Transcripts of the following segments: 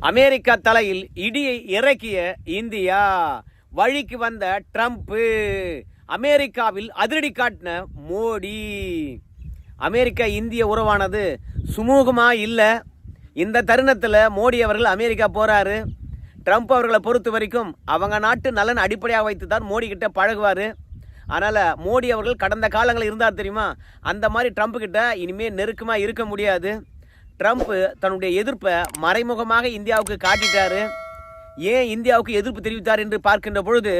America தலையில் இடியை இறக்கிய India. வழிக்கு வந்த ட்ரம்ப் அமெரிக்காவில் அதிரடி காட்டின மோடி. அமெரிக்கா இந்திய உறவானது சுமூகமா இல்லை. இந்த தருணத்தில் மோடி அவர்கள் அமெரிக்கா போறாரு. ட்ரம்ப் அவர்களை பொறுத்த வரைக்கும் அவங்க நாட்டு நலன் அடிப்படையாக வைத்து தான் மோடி கிட்ட பழகுவார். அதனால் மோடி அவர்கள் கடந்த காலங்களில் இருந்தார் தெரியுமா? அந்த மாதிரி ட்ரம்ப் கிட்ட இனிமேல் நெருக்கமாக இருக்க முடியாது. ட்ரம்ப்பு தன்னுடைய எதிர்ப்பை மறைமுகமாக இந்தியாவுக்கு காட்டிட்டாரு. ஏன் இந்தியாவுக்கு எதிர்ப்பு தெரிவித்தார் என்று பார்க்கின்ற பொழுது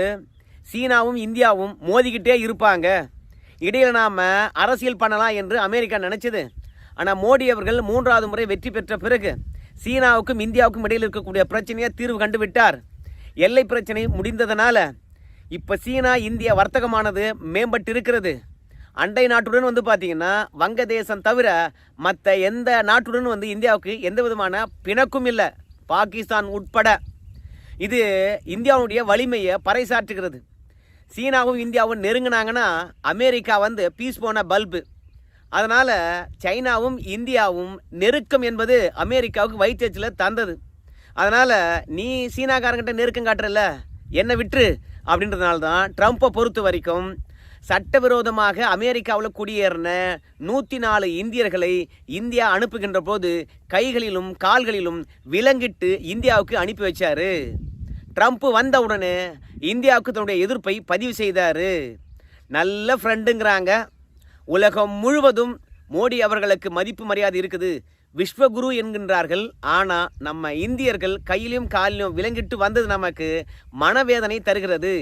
சீனாவும் இந்தியாவும் மோதிக்கிட்டே இருப்பாங்க. இடையில் நாம் அரசியல் பண்ணலாம் என்று அமெரிக்கா நினச்சது. ஆனால் மோடி அவர்கள் மூன்றாவது முறை வெற்றி பெற்ற பிறகு சீனாவுக்கும் இந்தியாவுக்கும் இடையில் இருக்கக்கூடிய பிரச்சனையை தீர்வு கண்டுவிட்டார். எல்லை பிரச்சனை முடிந்ததனால இப்போ சீனா இந்திய வர்த்தகமானது மேம்பட்டு இருக்கிறது அண்டை நாட்டுடன் வந்து பார்த்தீங்கன்னா வங்கதேசம் தவிர மற்ற எந்த நாட்டுடன் வந்து இந்தியாவுக்கு எந்த விதமான பிணக்கும் இல்லை. பாகிஸ்தான் உட்பட. இது இந்தியாவுடைய வலிமையை பறைசாற்றுகிறது. சீனாவும் இந்தியாவும் நெருங்கினாங்கன்னா அமெரிக்கா வந்து பீஸ் போன பல்பு. அதனால் சைனாவும் இந்தியாவும் நெருக்கம் என்பது அமெரிக்காவுக்கு வயிற்றுச்சில் தந்தது. அதனால் நீ சீனாக்காரங்கிட்ட நெருக்கம் காட்டுறல என்னை விட்டுரு. அப்படின்றதுனால தான் ட்ரம்ப்பை பொறுத்த வரைக்கும் சட்டவிரோதமாக அமெரிக்காவில் குடியேறின நூற்றி நாலு இந்தியர்களை இந்தியா அனுப்புகின்ற போது கைகளிலும் கால்களிலும் விலங்கிட்டு இந்தியாவுக்கு அனுப்பி வச்சார். ட்ரம்ப் வந்த உடனே இந்தியாவுக்கு தன்னுடைய எதிர்ப்பை பதிவு செய்தார். நல்ல ஃப்ரெண்டுங்கிறாங்க உலகம் முழுவதும் மோடி அவர்களுக்கு மதிப்பு மரியாதை இருக்குது. விஸ்வகுரு என்கின்றார்கள். ஆனால் நம்ம இந்தியர்கள் கையிலும் காலிலும் விலங்கிட்டு வந்தது நமக்கு மனவேதனை தருகிறது.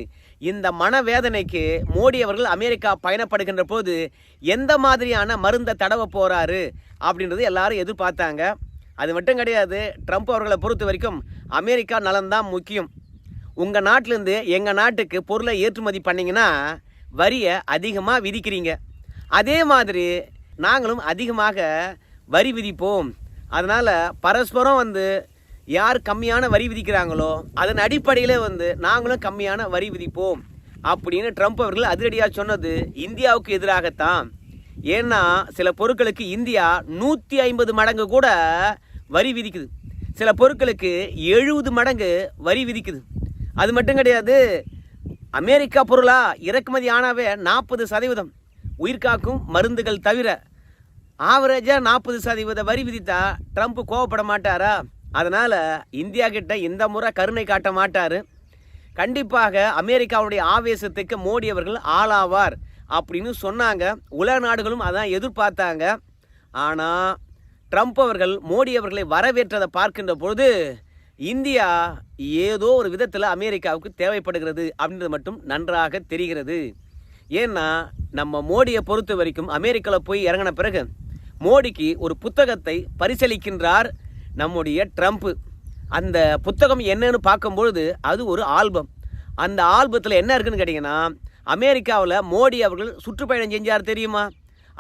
இந்த மனவேதனைக்கு மோடி அவர்கள் அமெரிக்கா பயணப்படுகின்ற போது எந்த மாதிரியான மருந்தை தடவ போறாரு அப்படின்றது எல்லாரும் எதிர்பார்த்தாங்க. அது மட்டும் கிடையாது ட்ரம்ப் அவர்களை பொறுத்த வரைக்கும் அமெரிக்கா நலன்தான் முக்கியம். உங்கள் நாட்டிலேருந்து எங்கள் நாட்டுக்கு பொருளை ஏற்றுமதி பண்ணிங்கன்னா வரியை அதிகமாக விதிக்கிறீங்க. அதே மாதிரி நாங்களும் அதிகமாக வரி விதிப்போம். அதனால் பரஸ்பரம் வந்து யார் கம்மியான வரி விதிக்கிறாங்களோ அதன் அடிப்படையில் வந்து நாங்களும் கம்மியான வரி விதிப்போம். அப்படின்னு ட்ரம்ப் அவர்கள் அதிரடியாக சொன்னது இந்தியாவுக்கு எதிராகத்தான். ஏன்னா சில பொருட்களுக்கு இந்தியா நூற்றி ஐம்பது மடங்கு கூட வரி விதிக்குது. சில பொருட்களுக்கு எழுபது மடங்கு வரி விதிக்குது. அது மட்டும் கிடையாது அமெரிக்கா பொருளாக இறக்குமதி ஆனாவே நாற்பது சதவீதம். உயிர்காக்கும் மருந்துகள் தவிர ஆவரேஜாக நாற்பது சதவீத வரி விதித்தா ட்ரம்ப் கோவப்பட மாட்டாரா? அதனால் இந்தியா கிட்ட இந்த முறை கருணை காட்ட மாட்டார். கண்டிப்பாக அமெரிக்காவுடைய ஆவேசத்துக்கு மோடி அவர்கள் ஆளாவார் அப்படின்னு சொன்னாங்க. உலக நாடுகளும் அதான் எதிர்பார்த்தாங்க. ஆனால் ட்ரம்ப் அவர்கள் மோடி அவர்களை வரவேற்றதை பார்க்கின்ற பொழுது இந்தியா ஏதோ ஒரு விதத்தில் அமெரிக்காவுக்கு தேவைப்படுகிறது அப்படின்றது மட்டும் நன்றாக தெரிகிறது. ஏன்னா நம்ம மோடியை பொறுத்த வரைக்கும் அமெரிக்காவில் போய் இறங்கின பிறகு மோடிக்கு ஒரு புத்தகத்தை பரிசளிக்கின்றார் நம்முடைய ட்ரம்ப்பு அந்த புத்தகம் என்னன்னு பார்க்கும்பொழுது அது ஒரு ஆல்பம். அந்த ஆல்பத்தில் என்ன இருக்குன்னு கேட்டிங்கன்னா அமெரிக்காவில் மோடி அவர்கள் சுற்றுப்பயணம் செஞ்சார் தெரியுமா?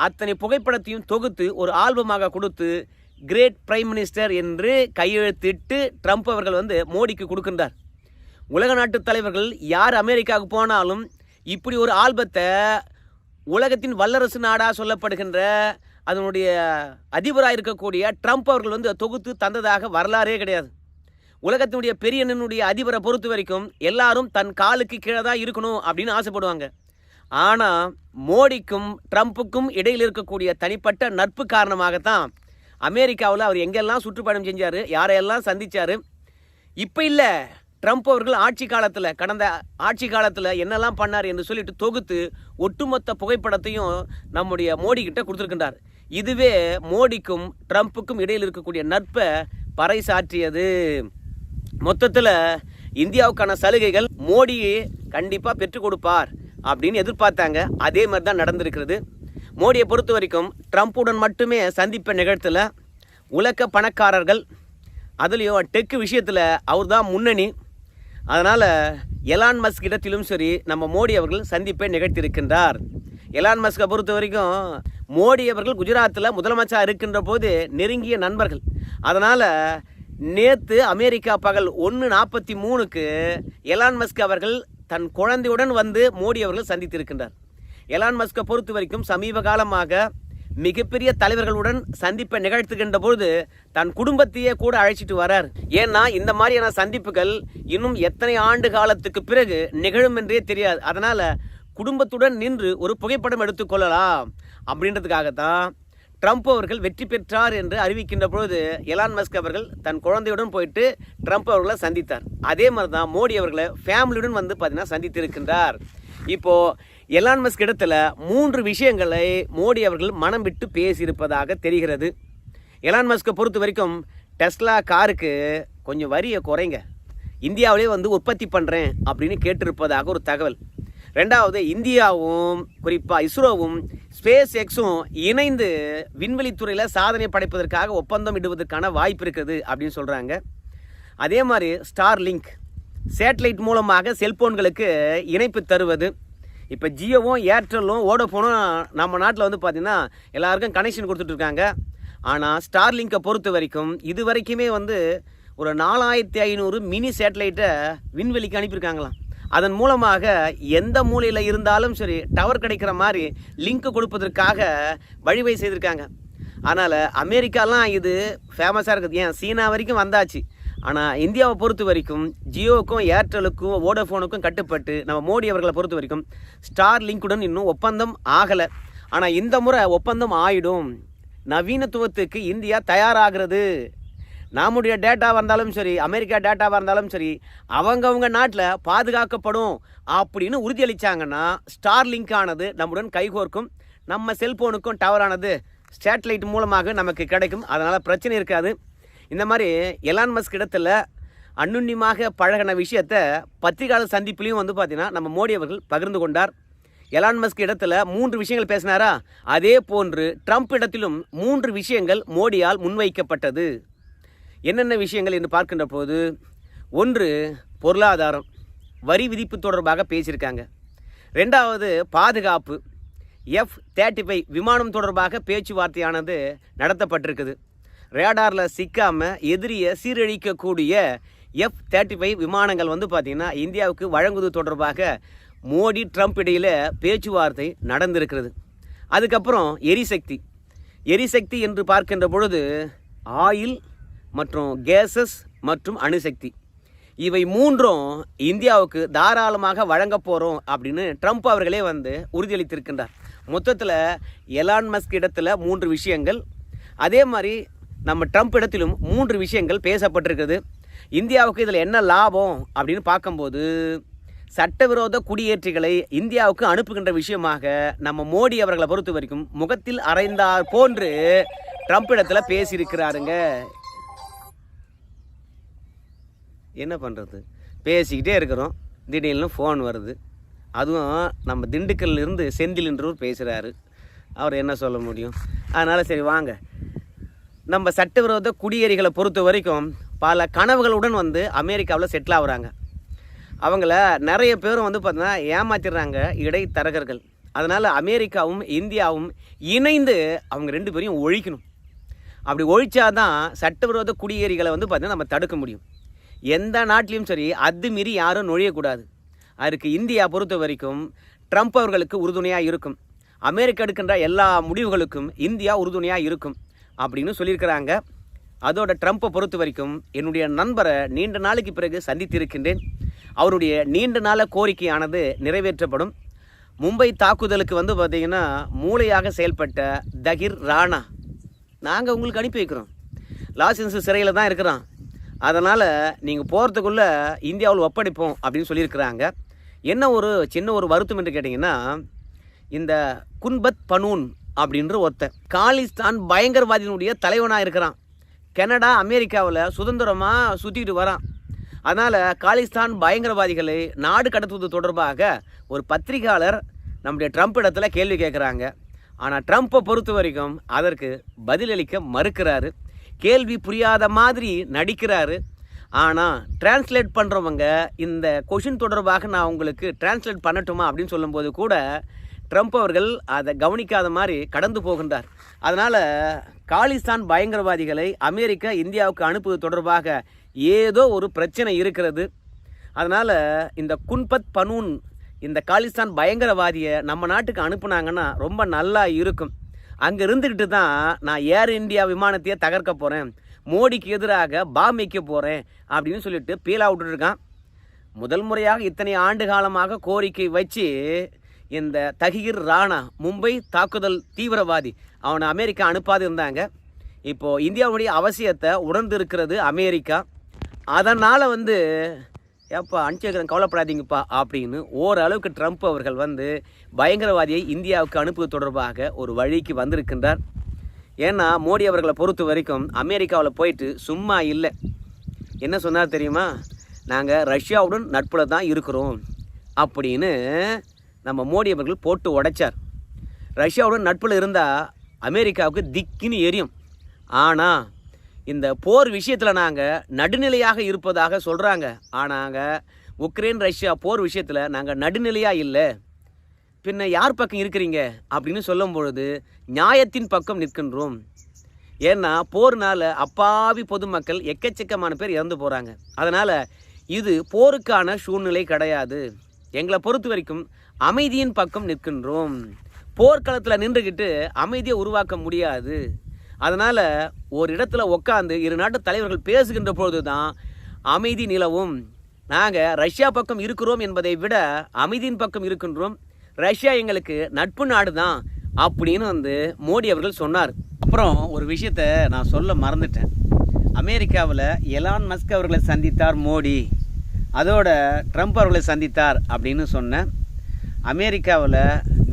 அத்தனை புகைப்படத்தையும் தொகுத்து ஒரு ஆல்பமாக கொடுத்து கிரேட் பிரைம் மினிஸ்டர் என்று கையெழுத்திட்டு ட்ரம்ப் அவர்கள் வந்து மோடிக்கு கொடுக்கின்றார். உலக நாட்டு தலைவர்கள் யார் அமெரிக்காவுக்கு போனாலும் இப்படி ஒரு ஆல்பத்தை உலகத்தின் வல்லரசு நாடாக சொல்லப்படுகின்ற அதனுடைய அதிபராக இருக்கக்கூடிய ட்ரம்ப் அவர்கள் வந்து தொகுத்து தந்ததாக வரலாறே கிடையாது. உலகத்தினுடைய பெரியண்ணனுடைய அதிபரை பொறுத்த வரைக்கும் எல்லாரும் தன் காலுக்கு கீழே தான் இருக்கணும் அப்படின்னு ஆசைப்படுவாங்க. ஆனால் மோடிக்கும் ட்ரம்ப்புக்கும் இடையில் இருக்கக்கூடிய தனிப்பட்ட நட்பு காரணமாகத்தான் அமெரிக்காவில் அவர் எங்கெல்லாம் சுற்றுப்பயணம் செஞ்சார் யாரையெல்லாம் சந்திச்சார். இப்போ இல்லை ட்ரம்ப் அவர்கள் ஆட்சி காலத்தில் கடந்த ஆட்சி காலத்தில் என்னெல்லாம் பண்ணார் என்று சொல்லிட்டு தொகுத்து ஒட்டுமொத்த புகைப்படத்தையும் நம்முடைய மோடி கிட்ட கொடுத்துருக்கின்றார். இதுவே மோடிக்கும் ட்ரம்ப்புக்கும் இடையில் இருக்கக்கூடிய நட்பை பறைசாற்றியது. மொத்தத்தில் இந்தியாவுக்கான சலுகைகள் மோடி கண்டிப்பாக பெற்றுக் கொடுப்பார் அப்படின்னு எதிர்பார்த்தாங்க. அதே மாதிரி தான் நடந்திருக்கிறது. மோடியை பொறுத்த வரைக்கும் ட்ரம்ப்புடன் மட்டுமே சந்திப்பை நிகழ்த்தல. உலக பணக்காரர்கள் அதுலேயும் டெக்கு விஷயத்தில் அவர் தான் முன்னணி. அதனால் எலான் மஸ்க் இடத்திலும் சரி நம்ம மோடி அவர்கள் சந்திப்பை நிகழ்த்தியிருக்கின்றார். எலான் மஸ்கை பொறுத்த வரைக்கும் மோடி அவர்கள் குஜராத்தில் முதலமைச்சராக இருக்கின்ற போது நெருங்கிய நண்பர்கள். அதனால் நேற்று அமெரிக்கா பகல் ஒன்று நாற்பத்தி மூணுக்கு எலான் மஸ்க் அவர்கள் தன் குழந்தையுடன் வந்து மோடி அவர்கள் சந்தித்திருக்கின்றார். எலான் மஸ்கை பொறுத்த வரைக்கும் சமீப காலமாக மிகப்பெரிய தலைவர்களுடன் சந்திப்பை நிகழ்த்துகின்ற பொழுது தன் குடும்பத்தையே கூட அழைச்சிட்டு வரார். ஏன்னா இந்த மாதிரியான சந்திப்புகள் இன்னும் எத்தனை ஆண்டு காலத்துக்கு பிறகு நிகழும் என்றே தெரியாது. அதனால் குடும்பத்துடன் நின்று ஒரு புகைப்படம் எடுத்துக்கொள்ளலாம் அப்படின்றதுக்காகத்தான் ட்ரம்ப் அவர்கள் வெற்றி பெற்றார் என்று அறிவிக்கின்ற பொழுது எலான் மஸ்க் அவர்கள் தன் குழந்தையுடன் போயிட்டு ட்ரம்ப் அவர்களை சந்தித்தார். அதே மாதிரி தான் மோடி அவர்களை ஃபேமிலியுடன் வந்து பார்த்தீங்கன்னா சந்தித்திருக்கின்றார். இப்போது எலான் மஸ்க் இடத்துல மூன்று விஷயங்களை மோடி அவர்கள் மனம் விட்டு பேசியிருப்பதாக தெரிகிறது. எலான் மஸ்கை பொறுத்த வரைக்கும் டெஸ்லா காருக்கு கொஞ்சம் வரியை குறைங்க. இந்தியாவிலே வந்து உற்பத்தி பண்ணுறேன் அப்படின்னு கேட்டிருப்பதாக ஒரு தகவல். ரெண்டாவது இந்தியாவும் குறிப்பாக இஸ்ரோவும் ஸ்பேஸ் எக்ஸும் இணைந்து விண்வெளித்துறையில் சாதனை படைப்பதற்காக ஒப்பந்தம் இடுவதற்கான வாய்ப்பு இருக்குது அப்படின்னு சொல்கிறாங்க அதே மாதிரி ஸ்டார் லிங்க் சேட்டலைட் மூலமாக செல்போன்களுக்கு இணைப்பு தருவது. இப்போ ஜியோவும் ஏர்டெல்லும் ஓடோஃபோனும் நம்ம நாட்டில் வந்து பார்த்திங்கன்னா எல்லாருக்கும் கனெக்ஷன் கொடுத்துட்ருக்காங்க ஆனால் ஸ்டார் லிங்கை பொறுத்த வரைக்கும் இது வரைக்குமே வந்து ஒரு நாலாயிரத்தி ஐநூறு மினி சேட்டலைட்டை விண்வெளிக்கு அனுப்பியிருக்காங்களாம். அதன் மூலமாக எந்த மூலையில் இருந்தாலும் சரி டவர் கிடைக்கிற மாதிரி லிங்க் கொடுப்பதற்காக வழிவகை செய்திருக்காங்க. அதனால் அமெரிக்காலாம் இது ஃபேமஸாக இருக்குது. ஏன்? சீனா வரைக்கும் வந்தாச்சு. ஆனால் இந்தியாவை பொறுத்த வரைக்கும் ஜியோவுக்கும் ஏர்டெலுக்கும் வோடஃபோனுக்கும் கட்டுப்பட்டு நம்ம மோடி அவர்களை பொறுத்த வரைக்கும் ஸ்டார் லிங்க்குடன் இன்னும் ஒப்பந்தம் ஆகலை. ஆனால் இந்த முறை ஒப்பந்தம் ஆயிடும். நவீனத்துவத்துக்கு இந்தியா தயாராகிறது. நம்முடைய டேட்டாவாக இருந்தாலும் சரி அமெரிக்கா டேட்டாவாக இருந்தாலும் சரி அவங்கவங்க நாட்டில் பாதுகாக்கப்படும் அப்படின்னு உறுதியளித்தாங்கன்னா ஸ்டார் லிங்க் ஆனது நம்முடன் கைகோர்க்கும் நம்ம செல்போனுக்கும் டவரானது சேட்டலைட் மூலமாக நமக்கு கிடைக்கும். அதனால் பிரச்சனை இருக்காது. இந்த மாதிரி எலான் மஸ்க் இடத்துல அன்னுன்யமாக பழகின விஷயத்த பத்திரிகையாளர் சந்திப்பிலையும் வந்து பார்த்திங்கன்னா நம்ம மோடி அவர்கள் பகிர்ந்து கொண்டார். எலான் மஸ்க் இடத்துல மூன்று விஷயங்கள் பேசினாரா? அதே போன்று ட்ரம்ப் இடத்திலும் மூன்று விஷயங்கள் மோடியால் முன்வைக்கப்பட்டது. என்னென்ன விஷயங்கள் என்று பார்க்கின்ற போது ஒன்று பொருளாதாரம் வரி விதிப்பு தொடர்பாக பேசியிருக்காங்க. ரெண்டாவது பாதுகாப்பு எஃப் தேர்ட்டி ஃபைவ் விமானம் தொடர்பாக பேச்சுவார்த்தையானது நடத்தப்பட்டிருக்குது. ரேடாரில் சிக்காமல் எதிரியை சீரழிக்கக்கூடிய எஃப் தேர்ட்டி ஃபைவ் விமானங்கள் வந்து பார்த்திங்கன்னா இந்தியாவுக்கு வழங்குவது தொடர்பாக மோடி ட்ரம்ப் இடையில் பேச்சுவார்த்தை நடந்திருக்கிறது. அதுக்கப்புறம் எரிசக்தி. எரிசக்தி என்று பார்க்கின்ற பொழுது ஆயில் மற்றும் கேஸஸ் மற்றும் அணுசக்தி. இவை மூன்றும் இந்தியாவுக்கு தாராளமாக வழங்க போகிறோம் அப்படின்னு ட்ரம்ப் அவர்களே வந்து உறுதியளித்திருக்கின்றார். மொத்தத்தில் எலான் மஸ்க் இடத்துல மூன்று விஷயங்கள். அதே மாதிரி நம்ம ட்ரம்ப் இடத்திலும் மூன்று விஷயங்கள் பேசப்பட்டிருக்குது இந்தியாவுக்கு இதில் என்ன லாபம் அப்படின்னு பார்க்கும்போது சட்டவிரோத குடியேற்றிகளை இந்தியாவுக்கு அனுப்புகின்ற விஷயமாக நம்ம மோடி அவர்களை பொறுத்த வரைக்கும் முகத்தில் அரைந்தார் போன்று ட்ரம்ப் இடத்துல பேசியிருக்கிறாருங்க. என்ன பண்ணுறது பேசிக்கிட்டே இருக்கிறோம். திடீர்னு ஃபோன் வருது. அதுவும் நம்ம திண்டுக்கல்ல இருந்து செந்தில்ன்றவர் பேசுகிறாரு அவர் என்ன சொல்ல முடியும்? அதனால் சரி வாங்க. நம்ம சட்டவிரோத குடியேறிகளை பொறுத்த வரைக்கும் பல கனவுகளுடன் வந்து அமெரிக்காவில் செட்டில் ஆகுறாங்க. அவங்கள நிறைய பேரும் வந்து பார்த்தீங்கன்னா ஏமாத்திடுறாங்க இடைத்தரகர்கள். அதனால் அமெரிக்காவும் இந்தியாவும் இணைந்து அவங்க ரெண்டு பேரையும் ஒழிக்கணும். அப்படி ஒழிச்சாதான் சட்டவிரோத குடியேறிகளை வந்து பார்த்திங்கன்னா நம்ம தடுக்க முடியும். எந்த நாட்டிலையும் சரி அது மீறி யாரும் நுழையக்கூடாது. அதுக்கு இந்தியா பொறுத்த வரைக்கும் ட்ரம்ப் அவர்களுக்கு உறுதுணையாக இருக்கும். அமெரிக்கா எடுக்கின்ற எல்லா முடிவுகளுக்கும் இந்தியா உறுதுணையாக இருக்கும் அப்படின்னு சொல்லியிருக்கிறாங்க. அதோட ட்ரம்ப்பை பொறுத்த வரைக்கும் என்னுடைய நண்பரை நீண்ட நாளைக்கு பிறகு சந்தித்திருக்கின்றேன். அவருடைய நீண்ட நாள கோரிக்கையானது நிறைவேற்றப்படும். மும்பை தாக்குதலுக்கு வந்து பார்த்தீங்கன்னா மூளையாக செயல்பட்ட தகிர் ராணா. நாங்கள் உங்களுக்கு அனுப்பி வைக்கிறோம். லாசன்ஸ் சிறையில் தான் இருக்கிறான். அதனால் நீங்கள் போகிறதுக்குள்ளே இந்தியாவில் ஒப்படைப்போம் அப்படின்னு சொல்லியிருக்கிறாங்க. என்ன ஒரு சின்ன ஒரு வருத்தம் என்று கேட்டிங்கன்னா இந்த குன்பத் பனூன் அப்படின்ற ஒருத்தன் காலிஸ்தான் பயங்கரவாதியினுடைய தலைவனாக இருக்கிறான். கனடா அமெரிக்காவில் சுதந்திரமாக சுற்றிக்கிட்டு வரான். அதனால் காலிஸ்தான் பயங்கரவாதிகளை நாடு கடத்துவது தொடர்பாக ஒரு பத்திரிகையாளர் நம்முடைய ட்ரம்ப் இடத்துல கேள்வி கேட்குறாங்க. ஆனால் ட்ரம்ப்பை பொறுத்த வரைக்கும் அதற்கு பதிலளிக்க மறுக்கிறாரு. கேள்வி புரியாத மாதிரி நடிக்கிறாரு. ஆனால் டிரான்ஸ்லேட் பண்ணுறவங்க இந்த கொஷின் தொடர்பாக நான் உங்களுக்கு டிரான்ஸ்லேட் பண்ணட்டுமா அப்படின்னு சொல்லும்போது கூட ட்ரம்ப் அவர்கள் அதை கவனிக்காத மாதிரி கடந்து போகின்றார். அதனால் காலிஸ்தான் பயங்கரவாதிகளை அமெரிக்கா இந்தியாவுக்கு அனுப்புவது தொடர்பாக ஏதோ ஒரு பிரச்சனை இருக்கிறது. அதனால் இந்த குன்பத் பனூன் இந்த காலிஸ்தான் பயங்கரவாதியை நம்ம நாட்டுக்கு அனுப்புனாங்கன்னா ரொம்ப நல்லா இருக்கும். அங்கே இருந்துக்கிட்டு தான் நான் ஏர் இந்தியா விமானத்தையே தகர்க்க போகிறேன் மோடிக்கு எதிராக பாம் வைக்க போகிறேன் அப்படின்னு சொல்லிட்டு பீலா விட்டுட்டு இருக்கான் முதல் முறையாக இத்தனை ஆண்டு காலமாக கோரிக்கை வச்சு இந்த தஹீர் ராணா மும்பை தாக்குதல் தீவிரவாதி அவனை அமெரிக்கா அனுப்பாது இருந்தாங்க. இப்போது இந்தியாவுடைய அவசியத்தை உணர்ந்து இருக்கிறது அமெரிக்கா. அதனால் வந்து ஏப்பா அனுப்பிச்சிருக்கிறேன் கவலைப்படாதீங்கப்பா அப்படின்னு ஓரளவுக்கு ட்ரம்ப் அவர்கள் வந்து பயங்கரவாதியை இந்தியாவுக்கு அனுப்புவது தொடர்பாக ஒரு வழிக்கு வந்திருக்கின்றார். ஏன்னா மோடி அவர்களை பொறுத்த வரைக்கும் அமெரிக்காவில் போயிட்டு சும்மா இல்லை. என்ன சொன்னார் தெரியுமா? நாங்கள் ரஷ்யாவுடன் நட்புல தான் இருக்கிறோம் அப்படின்னு நம்ம மோடி அவர்கள் போட்டு உடைச்சார். ரஷ்யாவுடன் நட்பில் இருந்தால் அமெரிக்காவுக்கு திக்கின்னு எரியும். ஆனால் இந்த போர் விஷயத்தில் நாங்கள் நடுநிலையாக இருப்பதாக சொல்கிறாங்க ஆனாங்க உக்ரைன் ரஷ்யா போர் விஷயத்தில் நாங்கள் நடுநிலையாக இல்லை. பின்ன யார் பக்கம் இருக்கிறீங்க? அப்படின்னு சொல்லும் பொழுது நியாயத்தின் பக்கம் நிற்கின்றோம். ஏன்னா போர்னால் அப்பாவி பொதுமக்கள் எக்கச்சக்கமான பேர் இறந்து போகிறாங்க அதனால் இது போருக்கான சூழ்நிலை கிடையாது. எங்களை பொறுத்த வரைக்கும் அமைதியின் பக்கம் நிற்கின்றோம். போர்க்களத்தில் நின்றுக்கிட்டு அமைதியை உருவாக்க முடியாது. அதனால் ஒரு இடத்துல உட்காந்து இரு நாட்டு தலைவர்கள் பேசுகின்ற பொழுது தான் அமைதி நிலவும். நாங்கள் ரஷ்யா பக்கம் இருக்கிறோம் என்பதை விட அமைதியின் பக்கம் இருக்கின்றோம். ரஷ்யா எங்களுக்கு நட்பு நாடு தான் அப்படின்னு வந்து மோடி அவர்கள் சொன்னார். அப்புறம் ஒரு விஷயத்த நான் சொல்ல மறந்துட்டேன். அமெரிக்காவில் எலான் மஸ்க் அவர்களை சந்தித்தார் மோடி. அதோட ட்ரம்ப் அவர்களை சந்தித்தார் அப்படின்னு சொன்னேன். அமெரிக்காவில்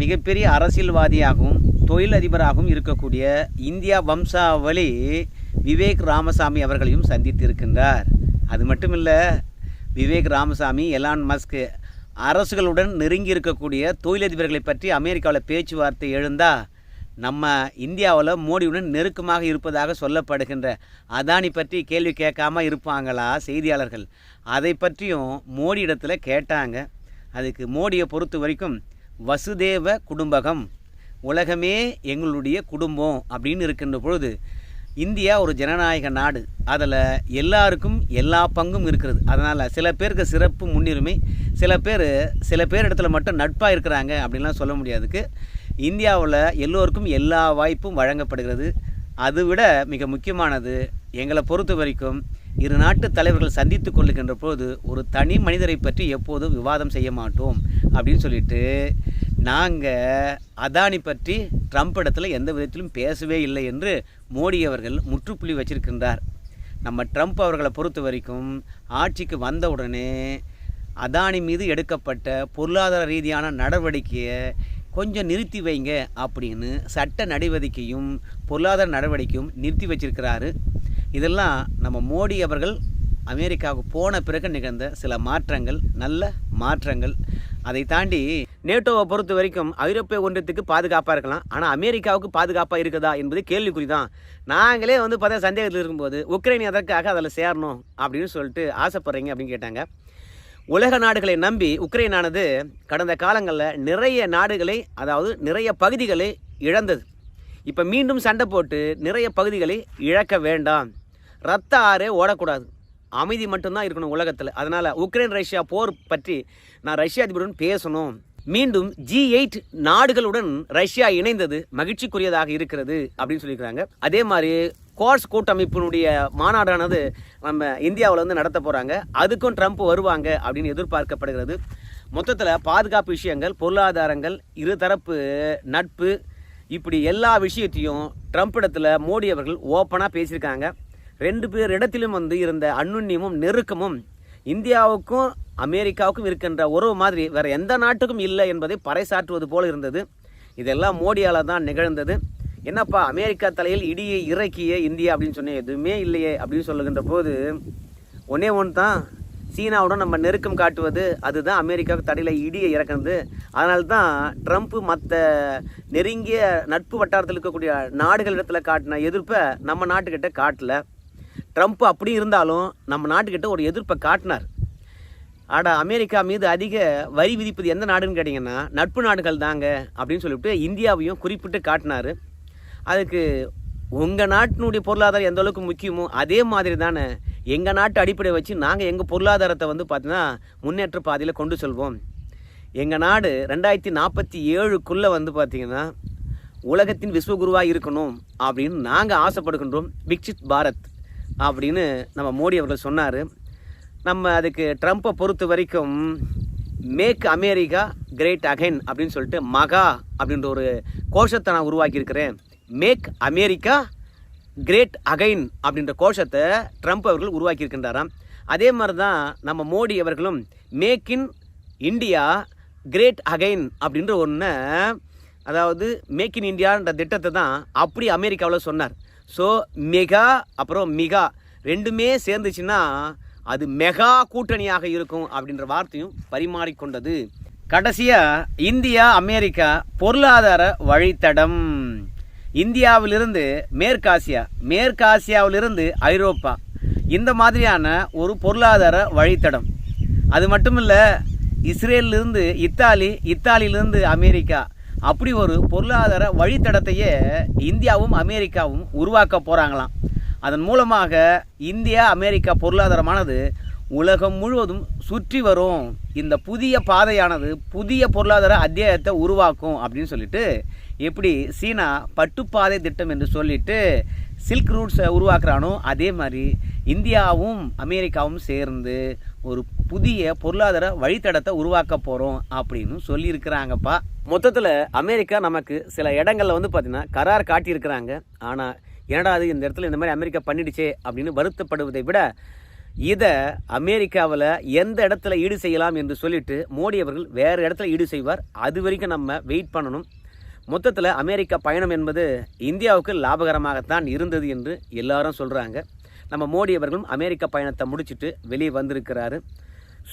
மிகப்பெரிய அரசியல்வாதியாகவும் தொழிலதிபராகவும் இருக்கக்கூடிய இந்தியா வம்சாவளி விவேக் ராமசாமி அவர்களையும் சந்தித்திருக்கின்றார். அது மட்டும் இல்லை விவேக் ராமசாமி எலான் மஸ்க் அரசுகளுடன் நெருங்கி இருக்கக்கூடிய தொழிலதிபர்களை பற்றி அமெரிக்காவில் பேச்சுவார்த்தை எழுந்தா நம்ம இந்தியாவில் மோடியுடன் நெருக்கமாக இருப்பதாக சொல்லப்படுகின்ற அதானி பற்றி கேள்வி கேட்காம இருப்பாங்களா செய்தியாளர்கள்? அதை பற்றியும் மோடி இடத்துல கேட்டாங்க. அதுக்கு மோடியை பொறுத்த வரைக்கும் வசுதேவ குடும்பகம் உலகமே எங்களுடைய குடும்பம் அப்படின்னு இருக்கின்ற பொழுது இந்தியா ஒரு ஜனநாயக நாடு. அதில் எல்லாருக்கும் எல்லா பங்கும் இருக்கிறது. அதனால் சில பேருக்கு சிறப்பு முன்னுரிமை சில பேர் சில பேர் இடத்துல மட்டும் நட்பாக இருக்கிறாங்க அப்படின்லாம் சொல்ல முடியாதுக்கு இந்தியாவில் எல்லோருக்கும் எல்லா வாய்ப்பும் வழங்கப்படுகிறது. அதை விட மிக முக்கியமானது எங்களை பொறுத்த வரைக்கும் இரு நாட்டு தலைவர்கள் சந்தித்து கொள்ளுகின்ற போது ஒரு தனி மனிதரை பற்றி எப்போதும் விவாதம் செய்ய மாட்டோம் அப்படின்னு சொல்லிட்டு நாங்கள் அதானி பற்றி ட்ரம்ப் இடத்துல எந்த விதத்திலும் பேசவே இல்லை என்று மோடி அவர்கள் முற்றுப்புள்ளி வச்சிருக்கின்றார். நம்ம ட்ரம்ப் அவர்களை பொறுத்த வரைக்கும் ஆட்சிக்கு வந்த உடனே அதானி மீது எடுக்கப்பட்ட பொருளாதார ரீதியான நடவடிக்கையை கொஞ்சம் நிறுத்தி வைங்க அப்படின்னு சட்ட நடவடிக்கையும் பொருளாதார நடவடிக்கையும் நிறுத்தி வச்சிருக்கிறாரு. இதெல்லாம் நம்ம மோடி அவர்கள் அமெரிக்காவுக்கு போன பிறகு நிகழ்ந்த சில மாற்றங்கள் நல்ல மாற்றங்கள். அதை தாண்டி நேட்டோவை பொறுத்த வரைக்கும் ஐரோப்பிய ஒன்றியத்துக்கு பாதுகாப்பாக இருக்கலாம். ஆனால் அமெரிக்காவுக்கு பாதுகாப்பாக இருக்குதா என்பது கேள்விக்குறி தான் நாங்களே வந்து பார்த்தா சந்தேகத்தில் இருக்கும்போது உக்ரைன் எதற்காக அதில் சேரணும் அப்படின்னு சொல்லிட்டு ஆசைப்படுறீங்க அப்படின்னு கேட்டாங்க. உலக நாடுகளை நம்பி உக்ரைனானது கடந்த காலங்களில் நிறைய நாடுகளை அதாவது நிறைய பகுதிகளை இழந்தது. இப்போ மீண்டும் சண்டை போட்டு நிறைய பகுதிகளை இழக்க வேண்டாம். ரத்த ஆறே ஓடக்கூடாது. அமைதி மட்டும்தான் இருக்கணும் உலகத்தில். அதனால் உக்ரைன் ரஷ்யா போர் பற்றி நான் ரஷ்யா அதிபருடன் பேசணும். மீண்டும் ஜி எயிட் நாடுகளுடன் ரஷ்யா இணைந்தது மகிழ்ச்சிக்குரியதாக இருக்கிறது அப்படின்னு சொல்லியிருக்கிறாங்க. அதே மாதிரி கோர்ஸ் கூட்டமைப்பினுடைய மாநாடானது நம்ம இந்தியாவில் வந்து நடத்த போகிறாங்க அதுக்கும் ட்ரம்ப் வருவாங்க அப்படின்னு எதிர்பார்க்கப்படுகிறது. மொத்தத்தில் பாதுகாப்பு விஷயங்கள் பொருளாதாரங்கள் இருதரப்பு நட்பு இப்படி எல்லா விஷயத்தையும் ட்ரம்ப் இடத்துல மோடி அவர்கள் ஓப்பனாக பேசியிருக்காங்க. ரெண்டு பேர் இடத்திலும் வந்து இருந்த அந்யுன்யமும் நெருக்கமும் இந்தியாவுக்கும் அமெரிக்காவுக்கும் இருக்கின்ற உறவு மாதிரி வேறு எந்த நாட்டுக்கும் இல்லை என்பதை பறைசாற்றுவது போல இருந்தது. இதெல்லாம் மோடியால் தான் நிகழ்ந்தது. என்னப்பா அமெரிக்கா தலையில் இடியை இறக்கிய இந்தியா அப்படின்னு சொன்னேன் எதுவுமே இல்லையே அப்படின்னு சொல்லுகின்ற போது ஒன்னே ஒன்று தான் சீனாவுடன் நம்ம நெருக்கம் காட்டுவது அதுதான் அமெரிக்காவுக்கு தடையில் இடியை இறக்குறது அதனால தான் ட்ரம்ப் மற்ற நெருங்கிய நட்பு வட்டாரத்தில் இருக்கக்கூடிய நாடுகளிடத்தில் காட்டின எதிர்ப்பை நம்ம நாட்டுக்கிட்ட காட்டல. ட்ரம்ப் அப்படி இருந்தாலும் நம்ம நாட்டுக்கிட்ட ஒரு எதிர்ப்பை காட்டினார். ஆட அமெரிக்கா மீது அதிக வரி விதிப்பது எந்த நாடுன்னு கேட்டிங்கன்னா நட்பு நாடுகள் தாங்க அப்படின்னு சொல்லிவிட்டு இந்தியாவையும் குறிப்பிட்டு காட்டினார். அதுக்கு உங்கள் நாட்டினுடைய பொருளாதாரம் எந்த அளவுக்கு முக்கியமோ அதே மாதிரி தானே எங்கள் நாட்டு அடிப்படையை வச்சு நாங்கள் எங்கள் பொருளாதாரத்தை வந்து பார்த்தீங்கன்னா முன்னேற்ற பாதையில் கொண்டு செல்வோம். எங்கள் நாடு ரெண்டாயிரத்தி நாற்பத்தி ஏழுக்குள்ளே வந்து பார்த்திங்கன்னா உலகத்தின் விஸ்வகுருவாக இருக்கணும் அப்படின்னு நாங்கள் ஆசைப்படுகின்றோம். விக்சித் பாரத். அப்படின்னு நம்ம மோடி அவர்கள் சொன்னார். நம்ம அதுக்கு ட்ரம்ப்பை பொறுத்த வரைக்கும் மேக் அமெரிக்கா கிரேட் அகைன் அப்படின்னு சொல்லிட்டு மகா அப்படின்ற ஒரு கோஷத்தை நான் உருவாக்கியிருக்கிறேன். மேக் அமெரிக்கா கிரேட் அகைன் அப்படின்ற கோஷத்தை ட்ரம்ப் அவர்கள் உருவாக்கியிருக்கின்றாராம். அதே மாதிரி தான் நம்ம மோடி அவர்களும் make in India great again அப்படின்ற ஒன்று அதாவது மேக் இன் இந்தியான்ற திட்டத்தை தான் அப்படி அமெரிக்காவில் சொன்னார். ஸோ மெகா அப்புறம் மிகா ரெண்டுமே சேர்ந்துச்சுன்னா அது மெகா கூட்டணியாக இருக்கும் அப்படின்ற வார்த்தையும் பரிமாறிக்கொண்டது. கடைசியாக இந்தியா அமெரிக்கா பொருளாதார வழித்தடம். இந்தியாவிலிருந்து மேற்காசியா மேற்காசியாவிலிருந்து ஐரோப்பா இந்த மாதிரியான ஒரு பொருளாதார வழித்தடம். அது மட்டும் இல்லை இஸ்ரேலிருந்து இத்தாலி இத்தாலியிலிருந்து அமெரிக்கா அப்படி ஒரு பொருளாதார வழித்தடத்தையே இந்தியாவும் அமெரிக்காவும் உருவாக்க போகிறாங்களாம் அதன் மூலமாக இந்தியா அமெரிக்கா பொருளாதாரமானது உலகம் முழுவதும் சுற்றி வரும். இந்த புதிய பாதையானது புதிய பொருளாதார அத்தியாயத்தை உருவாக்கும் அப்படின்னு சொல்லிட்டு எப்படி சீனா பட்டுப்பாதை திட்டம் என்று சொல்லிட்டு சில்க் ரூட்ஸை உருவாக்குறானோ அதே மாதிரி இந்தியாவும் அமெரிக்காவும் சேர்ந்து ஒரு புதிய பொருளாதார வழித்தடத்தை உருவாக்க போகிறோம் அப்படின்னு சொல்லியிருக்கிறாங்கப்பா. மொத்தத்தில் அமெரிக்கா நமக்கு சில இடங்களில் வந்து பார்த்திங்கன்னா கரார் காட்டியிருக்கிறாங்க. ஆனால் என்னடா அது இந்த இடத்துல இந்த மாதிரி அமெரிக்கா பண்ணிடுச்சே அப்படின்னு வருத்தப்படுவதை விட இதை அமெரிக்காவில் எந்த இடத்துல ஈடு செய்யலாம் என்று சொல்லிட்டு மோடி அவர்கள் வேறு இடத்துல ஈடு செய்வார். அது வரைக்கும் நம்ம வெயிட் பண்ணணும். மொத்தத்தில் அமெரிக்கா பயணம் என்பது இந்தியாவுக்கு லாபகரமாகத்தான் இருந்தது என்று எல்லாரும் சொல்கிறாங்க நம்ம மோடி அவர்களும் அமெரிக்க பயணத்தை முடிச்சிட்டு வெளியே வந்திருக்கிறாரு.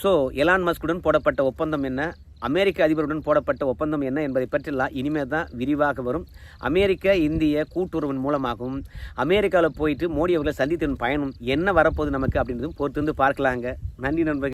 ஸோ எலான் மஸ்குடன் போடப்பட்ட ஒப்பந்தம் என்ன? அமெரிக்க அதிபருடன் போடப்பட்ட ஒப்பந்தம் என்ன என்பதை பற்றிலாம் இனிமேல் தான் விரிவாக வரும். அமெரிக்க இந்திய கூட்டுறவின் மூலமாகவும் அமெரிக்காவில் போயிட்டு மோடி அவர்களை சந்தித்தின் பயணம் என்ன வரப்போகுது நமக்கு அப்படின்றதும் பொறுத்திருந்து பார்க்கலாங்க. நன்றி நண்பர்கள்.